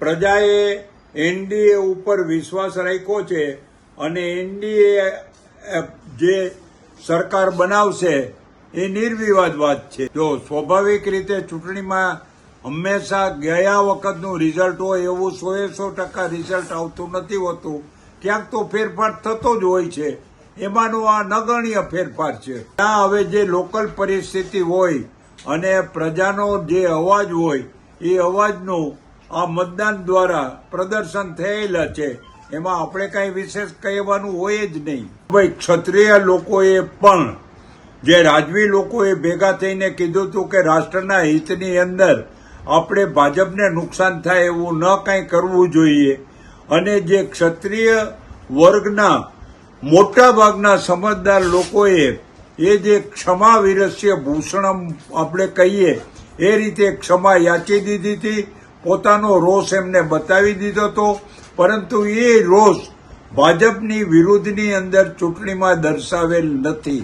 પ્રજાએ એનડીએ ઉપર વિશ્વાસ રાખ્યો છે અને એનડીએ જે સરકાર બનાવશે એ નિર્વિવાદ વાત છે. જો સ્વાભાવિક રીતે ચૂંટણીમાં હંમેશા ગયા વખતનું રિઝલ્ટ હોય એવું સો એ સો ટકા રિઝલ્ટ આવતું નથી હોતું, ક્યાંક તો ફેરફાર થતો જ હોય છે. એમાંનો આ નગણ્ય ફેરફાર છે. ત્યાં હવે જે લોકલ પરિસ્થિતિ હોય અને પ્રજાનો જે અવાજ હોય, એ અવાજનું આ મતદાન દ્વારા પ્રદર્શન થયેલા છે. એમાં આપણે કઈ વિશેષ કહેવાનું હોય જ નહીં. ભાઈ, ક્ષત્રિય લોકોએ પણ, જે રાજવી લોકોએ ભેગા થઈને કીધું હતું કે રાષ્ટ્રના હિતની અંદર આપણે ભાજપને નુકસાન થાય એવું ન કંઈ કરવું જોઈએ. અને જે ક્ષત્રિય વર્ગના મોટા ભાગના સમજદાર લોકોએ એ જે ક્ષમા વિરસ્ય ભૂષણમ આપણે કહીએ, એ રીતે ક્ષમા યાચી દીધી હતી. પોતાનો રોષ એમને બતાવી દીધો હતો પરંતુ એ રોષ ભાજપની વિરુદ્ધની અંદર ચૂંટણીમાં દર્શાવેલ નથી.